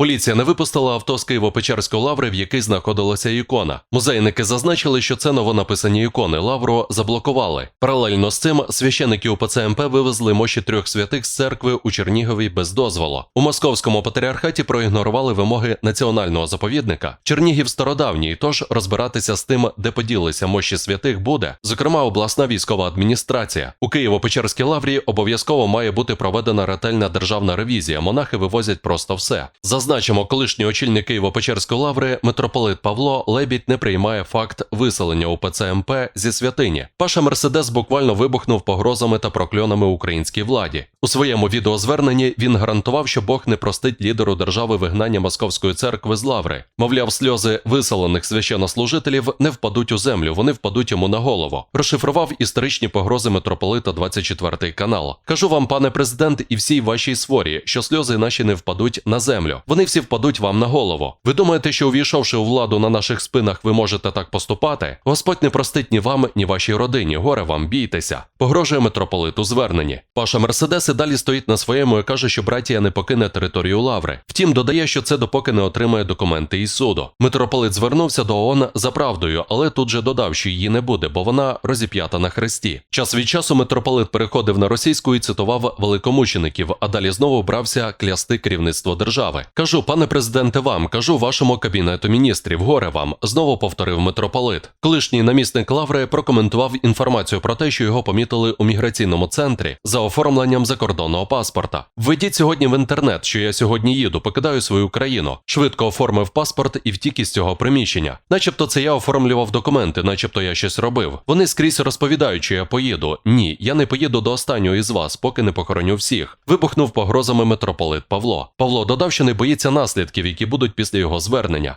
Поліція не випустила авто з Києво-Печерської лаври, в якій знаходилася ікона. Музейники зазначили, що це новонаписані ікони. Лавру заблокували. Паралельно з цим священики УПЦ МП вивезли мощі трьох святих з церкви у Чернігові без дозволу. У московському патріархаті проігнорували вимоги національного заповідника. Чернігів стародавній, тож розбиратися з тим, де поділися мощі святих, буде, зокрема, обласна військова адміністрація. У Києво-Печерській лаврі обов'язково має бути проведена ретельна державна ревізія. Монахи вивозять просто все. Зазначимо, колишній очільник Києво-Печерської лаври митрополит Павло Лебідь не приймає факт виселення УПЦ МП зі святині. Паша Мерседес буквально вибухнув погрозами та прокльонами українській владі. У своєму відеозверненні він гарантував, що Бог не простить лідеру держави вигнання Московської церкви з лаври. Мовляв, сльози виселених священнослужителів не впадуть у землю, вони впадуть йому на голову. Розшифрував історичні погрози митрополита 24 канал. Кажу вам, пане президент, і всій вашій сворі, що сльози наші не впадуть на землю. Вони всі впадуть вам на голову. Ви думаєте, що увійшовши у владу на наших спинах, ви можете так поступати? Господь не простить ні вам, ні вашій родині. Горе вам, бійтеся. Погрожує митрополит у зверненні. Паша Мерседес і далі стоїть на своєму і каже, що братія не покине територію лаври. Втім, додає, що це допоки не отримає документи із суду. Митрополит звернувся до ООН за правдою, але тут же додав, що її не буде, бо вона розіп'ята на хресті. Час від часу митрополит переходив на російську і цитував великомучеників, а далі знову брався клясти керівництво держави. Кажу, пане президенте, вам кажу вашому кабінету міністрів. Горе вам знову повторив митрополит. Колишній намісник Лаври прокоментував інформацію про те, що його помітили у міграційному центрі за оформленням закордонного паспорта. Введіть сьогодні в інтернет, що я сьогодні їду, покидаю свою країну. Швидко оформив паспорт і втік із цього приміщення. Начебто це я оформлював документи, начебто я щось робив. Вони скрізь розповідають, що я поїду. Ні, я не поїду до останнього із вас, поки не похороню всіх. Вибухнув погрозами митрополит Павло. Павло додав, що не боїться наслідків, які будуть після його звернення.